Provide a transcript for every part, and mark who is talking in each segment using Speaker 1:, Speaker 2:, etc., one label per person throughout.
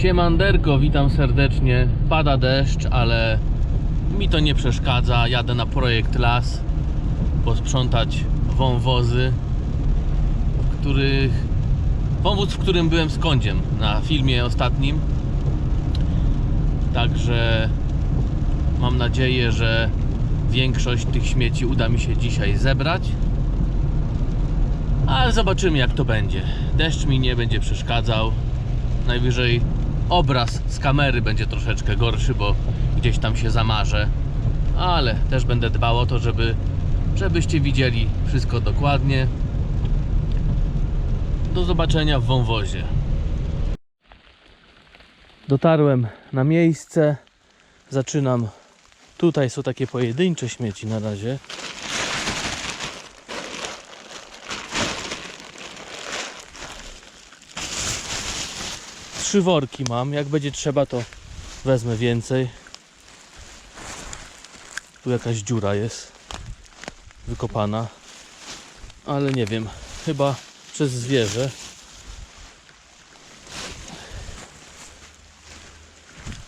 Speaker 1: Siemanderko, witam serdecznie. Pada deszcz, ale mi to nie przeszkadza. Jadę na projekt las posprzątać wąwozy, w których wąwóz, w którym byłem z kądziem na filmie ostatnim. Także mam nadzieję, że większość tych śmieci uda mi się dzisiaj zebrać. Ale zobaczymy jak to będzie. Deszcz mi nie będzie przeszkadzał. Najwyżej obraz z kamery będzie troszeczkę gorszy, bo gdzieś tam się zamarzę. Ale też będę dbał o to, żeby żebyście widzieli wszystko dokładnie. Do zobaczenia w wąwozie. Dotarłem na miejsce. Zaczynam. Tutaj są takie pojedyncze śmieci na razie. Trzy worki mam. Jak będzie trzeba, to wezmę więcej. Tu jakaś dziura jest wykopana, ale nie wiem, chyba przez zwierzę.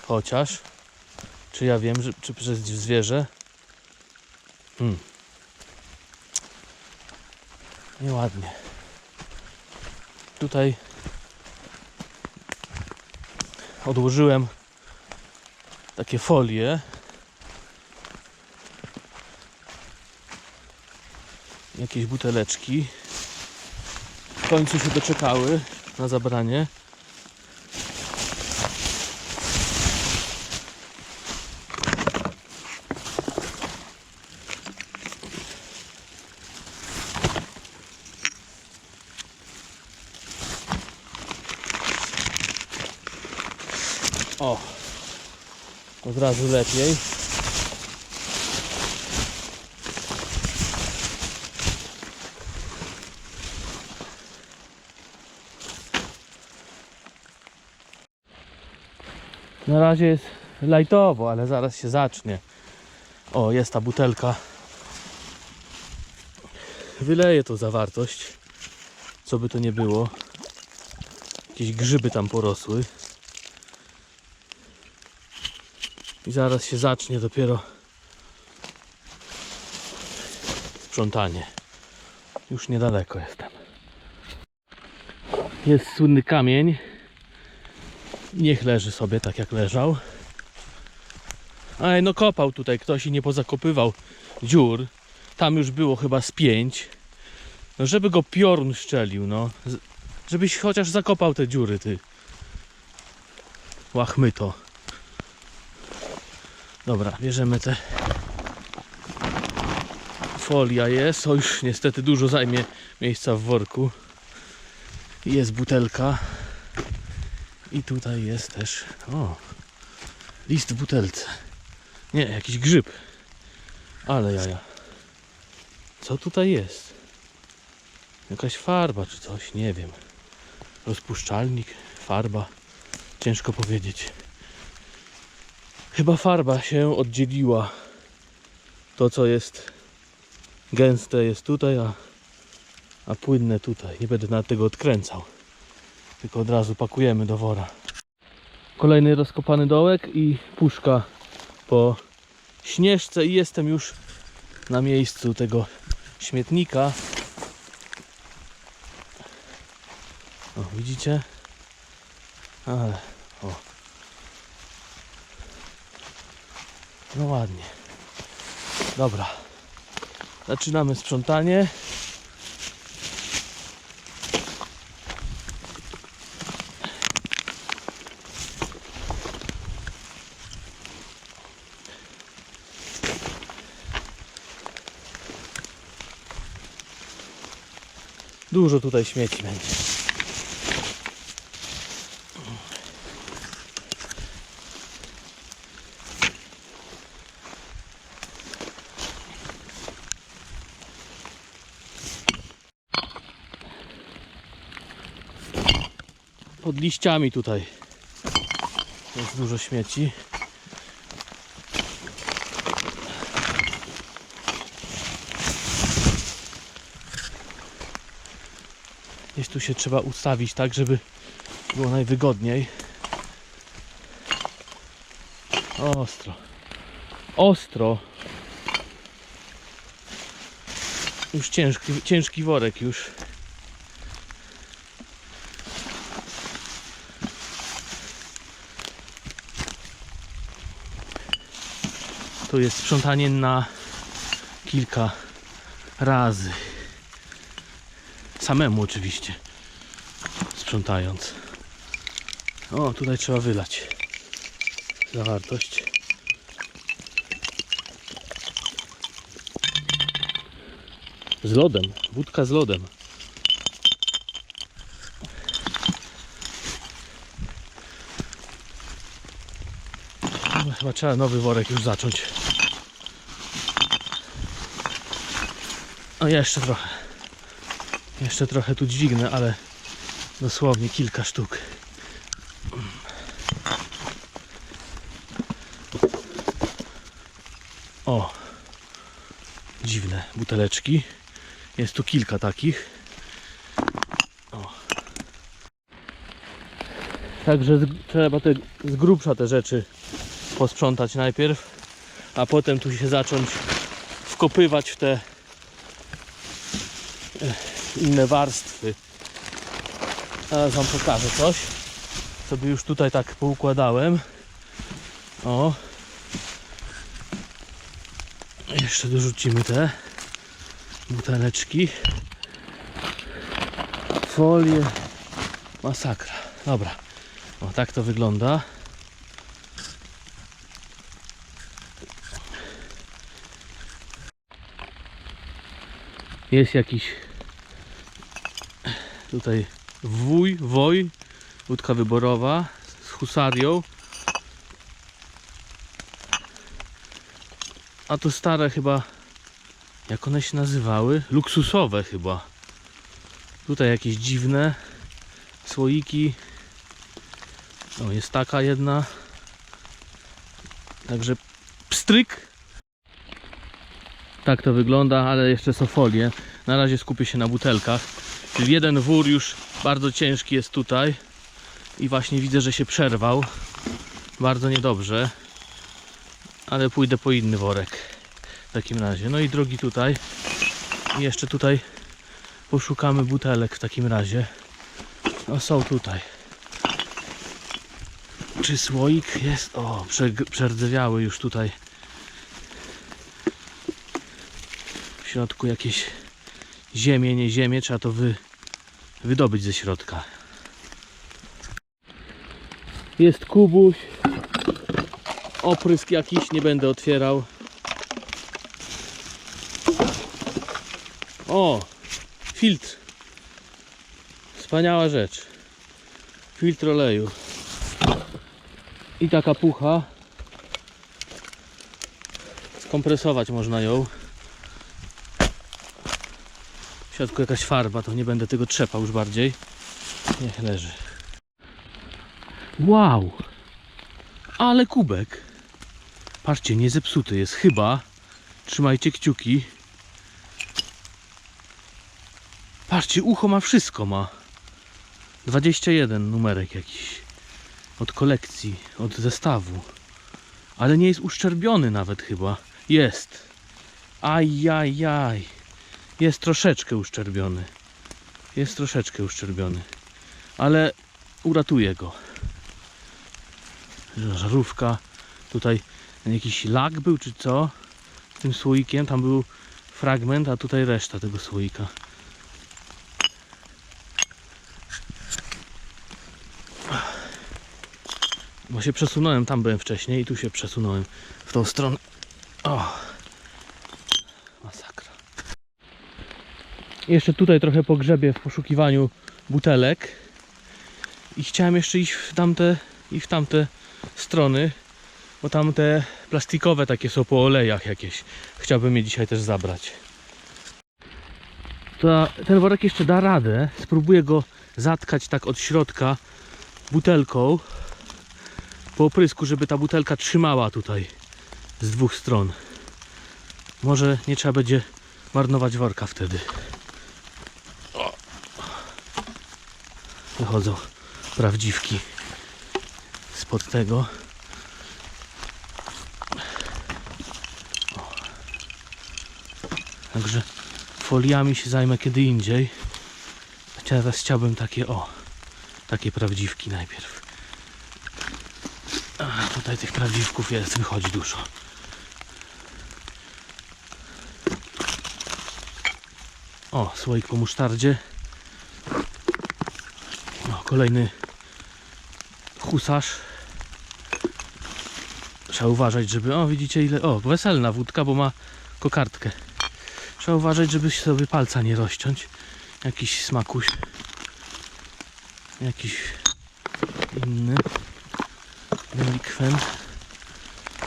Speaker 1: Chociaż, czy ja wiem, że, czy przez zwierzę? Hmm. Nieładnie. Tutaj odłożyłem takie folie. Jakieś buteleczki. W końcu się doczekały na zabranie. O, od razu lepiej. Na razie jest lajtowo, ale zaraz się zacznie. O, jest ta butelka. Wyleję tą zawartość. Co by to nie było. Jakieś grzyby tam porosły. I zaraz się zacznie dopiero sprzątanie. Już niedaleko jestem. Jest słynny kamień. Niech leży sobie tak jak leżał. Ej, no kopał tutaj ktoś i nie pozakopywał dziur. Tam już było chyba z pięć. No żeby go piorun szczelił, no. Żebyś chociaż zakopał te dziury, ty. Łachmyto. Dobra, bierzemy te. Folia jest. O, już niestety dużo zajmie miejsca w worku. Jest butelka. I tutaj jest też. O! List w butelce. Nie, jakiś grzyb. Ale jaja. Co tutaj jest? Jakaś farba czy coś, nie wiem. Rozpuszczalnik, farba. Ciężko powiedzieć. Chyba farba się oddzieliła. To co jest gęste jest tutaj, a, a płynne tutaj. Nie będę nawet tego odkręcał. Tylko od razu pakujemy do wora. Kolejny rozkopany dołek i puszka po śnieżce i jestem już na miejscu tego śmietnika. O, widzicie? Ale, o. No ładnie. Dobra. Zaczynamy sprzątanie. Dużo tutaj śmieci będzie. Pod liściami tutaj jest dużo śmieci. Gdzieś tu się trzeba ustawić tak, żeby było najwygodniej. Ostro. Ostro. Już ciężki, ciężki worek już. To jest sprzątanie na kilka razy. Samemu oczywiście. Sprzątając. O, tutaj trzeba wylać zawartość. Z lodem. Wódka z lodem. Chyba trzeba nowy worek już zacząć. O, jeszcze trochę. Jeszcze trochę tu dźwignę, ale dosłownie kilka sztuk. O! Dziwne buteleczki. Jest tu kilka takich. O. Także z, trzeba te, z grubsza te rzeczy posprzątać najpierw, a potem tu się zacząć wkopywać w te e, inne warstwy. Teraz Wam pokażę coś. Sobie już tutaj tak poukładałem. O. Jeszcze dorzucimy te buteleczki. Folię. Masakra. Dobra. O, tak to wygląda. Jest jakiś tutaj wuj, woj, łódka wyborowa z husarią. A to stare chyba, jak one się nazywały? Luksusowe chyba. Tutaj jakieś dziwne słoiki. O, jest taka jedna. Także pstryk. Tak to wygląda, ale jeszcze są folie. Na razie skupię się na butelkach. Czyli jeden wór już bardzo ciężki jest tutaj. I właśnie widzę, że się przerwał. Bardzo niedobrze. Ale pójdę po inny worek. W takim razie. No i drogi tutaj. I jeszcze tutaj poszukamy butelek w takim razie. No są tutaj. Czy słoik jest? O, prze- przerdzewiały już tutaj. W środku jakieś ziemię, nie ziemię. Trzeba to wy, wydobyć ze środka. Jest kubuś. Oprysk jakiś, nie będę otwierał. O! Filtr. Wspaniała rzecz. Filtr oleju. I taka pucha. Skompresować można ją. W środku jakaś farba, to nie będę tego trzepał już bardziej. Niech leży. Wow! Ale kubek. Patrzcie, nie zepsuty jest. Chyba. Trzymajcie kciuki. Patrzcie, ucho ma wszystko ma. 21 numerek jakiś. Od kolekcji, od zestawu. Ale nie jest uszczerbiony nawet chyba. Jest. Ajajaj. Jest troszeczkę uszczerbiony. Jest troszeczkę uszczerbiony. Ale uratuję go. Żarówka. Tutaj jakiś lak był czy co? Z tym słoikiem. Tam był fragment, a tutaj reszta tego słoika. Bo się przesunąłem, tam byłem wcześniej i tu się przesunąłem w tą stronę. O! Masakra. Jeszcze tutaj trochę pogrzebię w poszukiwaniu butelek. I chciałem jeszcze iść w tamte i w tamte strony, bo tam te plastikowe takie są po olejach jakieś. Chciałbym je dzisiaj też zabrać. To ten worek jeszcze da radę. Spróbuję go zatkać tak od środka butelką po oprysku, żeby ta butelka trzymała tutaj z dwóch stron. Może nie trzeba będzie marnować worka wtedy. wychodzą prawdziwki spod tego. Także foliami się zajmę kiedy indziej. Teraz chciałbym takie o, takie prawdziwki najpierw. A, tutaj tych prawdziwków jest, wychodzi dużo. O, słoik po musztardzie. Kolejny husarz. Trzeba uważać, żeby. O, widzicie ile. O, weselna wódka, bo ma kokardkę. Trzeba uważać, żeby sobie palca nie rozciąć. Jakiś smakuś. Jakiś inny. Delikwen.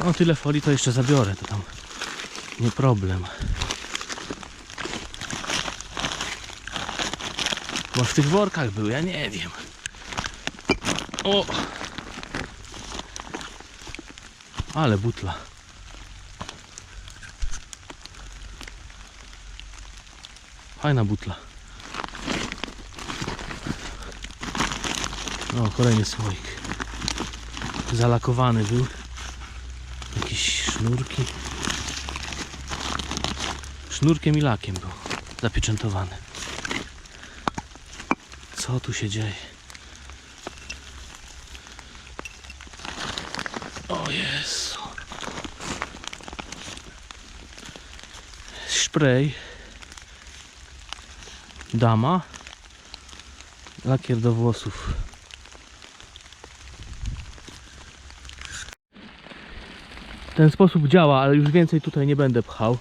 Speaker 1: No tyle folii to jeszcze zabiorę, to tam nie problem. Bo w tych workach był, ja nie wiem. O! Ale butla. Fajna butla. O, kolejny słoik. Zalakowany był. Jakieś sznurki. Sznurkiem i lakiem był zapieczętowany. Co tu się dzieje? O Jezu. Spray. Dama. Lakier do włosów. Ten sposób działa, ale już więcej tutaj nie będę pchał.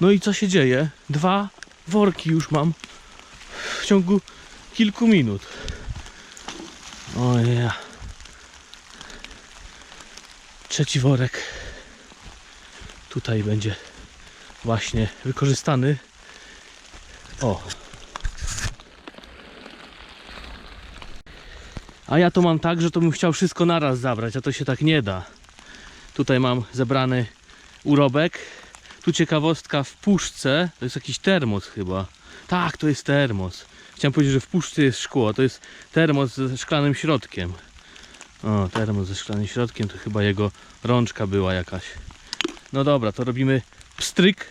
Speaker 1: No i co się dzieje? Dwa worki już mam w ciągu kilku minut. O ja. Trzeci worek tutaj będzie właśnie wykorzystany. O. A ja to mam tak, że to bym chciał wszystko naraz zabrać, a to się tak nie da. Tutaj mam zebrany urobek. Tu ciekawostka w puszce, to jest jakiś termos chyba. Tak, to jest termos. Chciałem powiedzieć, że w puszce jest szkło, to jest termos ze szklanym środkiem. O, termos ze szklanym środkiem, to chyba jego rączka była jakaś. No dobra, to robimy pstryk.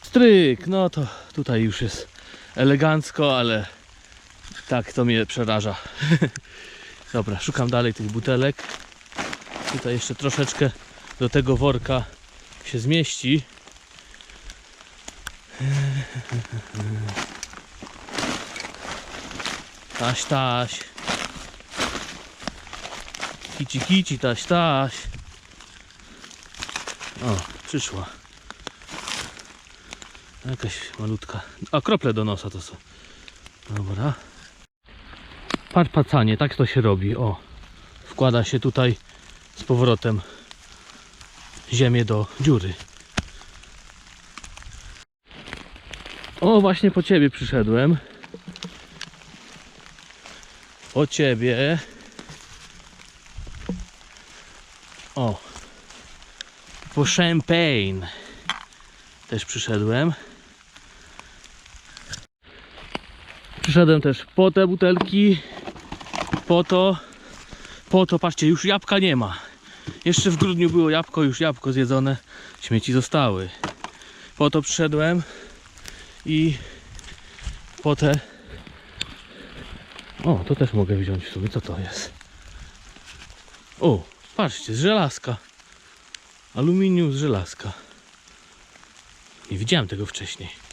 Speaker 1: Pstryk, no to tutaj już jest elegancko, ale tak to mnie przeraża. dobra, szukam dalej tych butelek. Tutaj jeszcze troszeczkę do tego worka się zmieści. Taś, taś. Kici, kici, taś, taś. O, przyszła. Jakaś malutka. A krople do nosa to są. Dobra. Parpacanie, tak to się robi. O. Wkłada się tutaj z powrotem ziemię do dziury. O, właśnie po ciebie przyszedłem. Po ciebie. O. Po champagne. Też przyszedłem. Przyszedłem też po te butelki. Po to. Po to, patrzcie, już jabłka nie ma. Jeszcze w grudniu było jabłko, już jabłko zjedzone. Śmieci zostały. Po to przyszedłem. I po te o, to też mogę wziąć w sumie. Co to jest? O, patrzcie, z żelazka. Aluminium z żelazka. Nie widziałem tego wcześniej.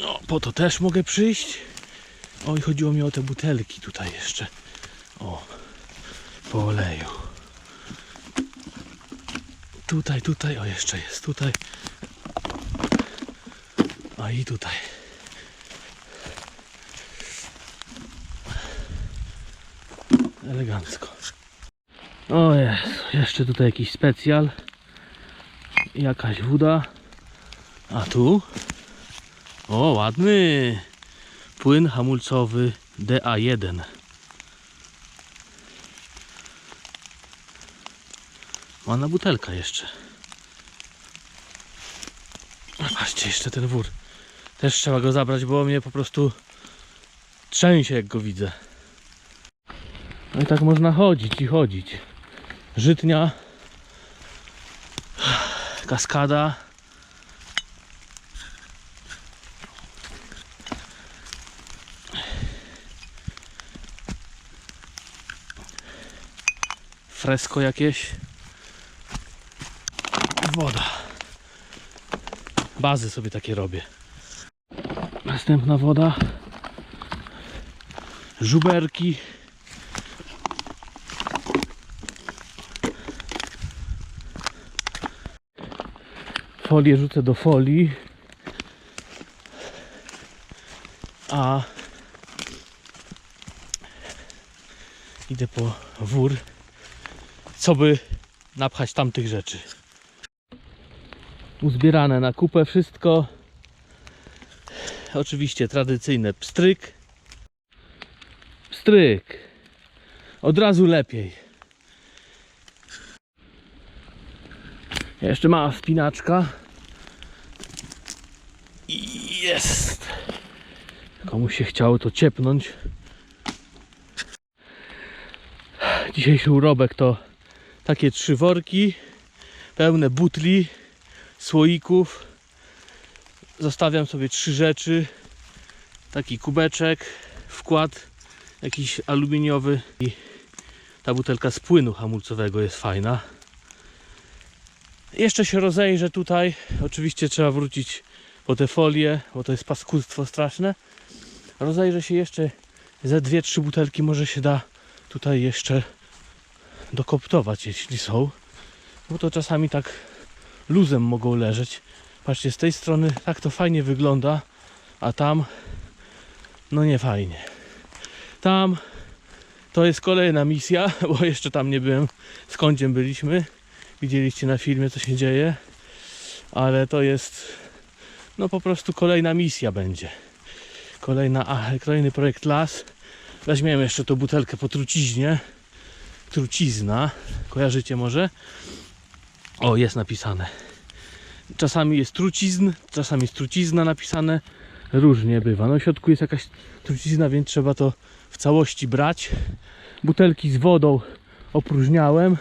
Speaker 1: No, po to też mogę przyjść. O, i chodziło mi o te butelki tutaj jeszcze. O, po oleju. Tutaj, tutaj, o jeszcze jest, tutaj. A i tutaj. Elegancko. O jest, jeszcze tutaj jakiś specjal. Jakaś woda. A tu? O, ładny. Płyn hamulcowy DA1. Ładna butelka jeszcze. Patrzcie, jeszcze ten wór. Też trzeba go zabrać, bo mnie po prostu trzęsie jak go widzę. No i tak można chodzić i chodzić. Żytnia, kaskada. Fresko jakieś. Woda. Bazy sobie takie robię. Następna woda. Żuberki. Folię rzucę do folii. A idę po wór, co by napchać tamtych rzeczy. Uzbierane na kupę wszystko. Oczywiście tradycyjne pstryk. Pstryk. Od razu lepiej. Jeszcze mała spinaczka. Jest. Komuś się chciało to ciepnąć. Dzisiejszy urobek to takie trzy worki pełne butli, słoików. Zostawiam sobie trzy rzeczy. Taki kubeczek, wkład jakiś aluminiowy i ta butelka z płynu hamulcowego jest fajna. Jeszcze się rozejrzę tutaj. Oczywiście trzeba wrócić po te folie, bo to jest paskudstwo straszne. Rozejrzę się jeszcze ze dwie, trzy butelki może się da tutaj jeszcze dokoptować, jeśli są. Bo to czasami tak luzem mogą leżeć. Patrzcie, z tej strony tak to fajnie wygląda, a tam no nie fajnie. Tam to jest kolejna misja, bo jeszcze tam nie byłem, z kąciem byliśmy. Widzieliście na filmie co się dzieje, ale to jest no po prostu kolejna misja będzie. Kolejna, a, kolejny projekt las. Weźmiemy jeszcze tą butelkę po truciźnie. Trucizna, kojarzycie może? O, jest napisane. Czasami jest trucizn, czasami jest trucizna napisane. Różnie bywa. No w środku jest jakaś trucizna, więc trzeba to w całości brać. Butelki z wodą opróżniałem,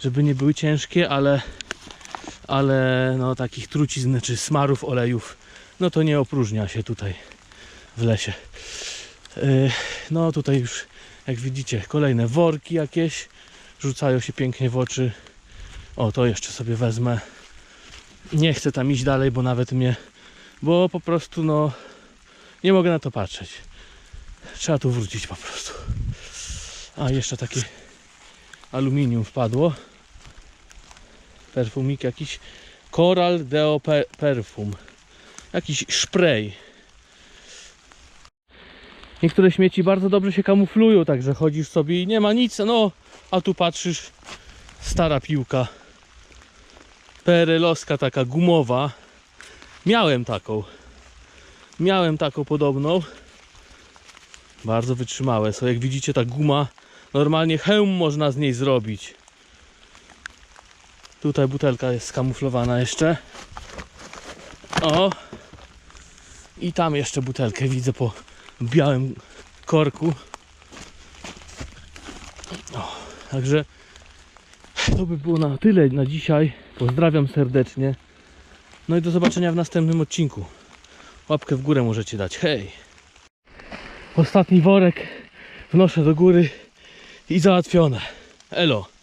Speaker 1: żeby nie były ciężkie, ale ale no takich trucizn czy smarów olejów no to nie opróżnia się tutaj w lesie. Yy, No tutaj już jak widzicie kolejne worki jakieś rzucają się pięknie w oczy. O to jeszcze sobie wezmę. Nie chcę tam iść dalej, bo nawet mnie bo po prostu no nie mogę na to patrzeć. Trzeba tu wrócić po prostu. A jeszcze takie aluminium wpadło. Perfumik jakiś. Coral Deo Pe- Perfum. Jakiś spray. Niektóre śmieci bardzo dobrze się kamuflują, także chodzisz sobie i nie ma nic, no a tu patrzysz, stara piłka. Perelowska taka gumowa. Miałem taką. Miałem taką podobną. Bardzo wytrzymałe są. Jak widzicie ta guma, normalnie hełm można z niej zrobić. Tutaj butelka jest skamuflowana jeszcze. O! I tam jeszcze butelkę widzę po białym korku. O, także to by było na tyle na dzisiaj. Pozdrawiam serdecznie. No i do zobaczenia w następnym odcinku. Łapkę w górę możecie dać. Hej! Ostatni worek wnoszę do góry i załatwione. Elo!